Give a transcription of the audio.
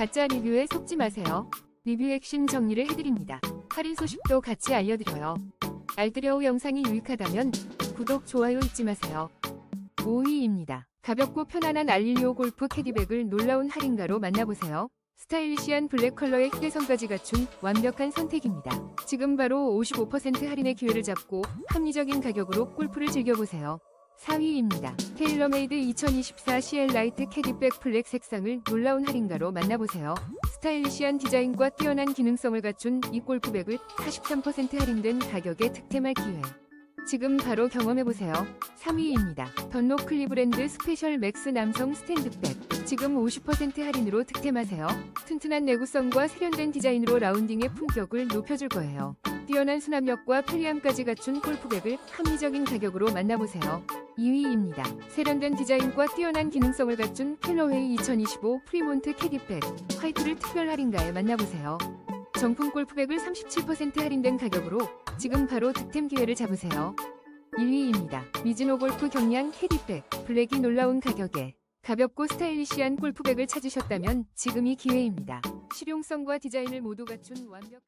가짜 리뷰에 속지 마세요. 리뷰 핵심 정리를 해드립니다. 할인 소식도 같이 알려드려요. 알뜰여우 영상이 유익하다면 구독, 좋아요 잊지 마세요. 5위입니다. 가볍고 편안한 알릴리오 골프 캐디백을 놀라운 할인가로 만나보세요. 스타일리시한 블랙 컬러의 휴대성까지 갖춘 완벽한 선택입니다. 지금 바로 55% 할인의 기회를 잡고 합리적인 가격으로 골프를 즐겨보세요. 4위입니다. 테일러메이드 2024 CL 라이트 캐디백 블랙 색상을 놀라운 할인가로 만나보세요. 스타일리시한 디자인과 뛰어난 기능성을 갖춘 이 골프백을 43% 할인된 가격에 득템할 기회. 지금 바로 경험해보세요. 3위입니다. 던록 클리브랜드 스페셜 맥스 남성 스탠드백. 지금 50% 할인으로 득템하세요. 튼튼한 내구성과 세련된 디자인으로 라운딩의 품격을 높여줄 거예요. 뛰어난 수납력과 편리함까지 갖춘 골프백을 합리적인 가격으로 만나보세요. 2위입니다. 세련된 디자인과 뛰어난 기능성을 갖춘 켈러웨이 2025 프리몬트 캐디백. 화이트를 특별 할인가에 만나보세요. 정품 골프백을 37% 할인된 가격으로 지금 바로 득템 기회를 잡으세요. 1위입니다. 미즈노 골프 경량 캐디백 블랙이 놀라운 가격에 가볍고 스타일리시한 골프백을 찾으셨다면 지금이 기회입니다. 실용성과 디자인을 모두 갖춘 완벽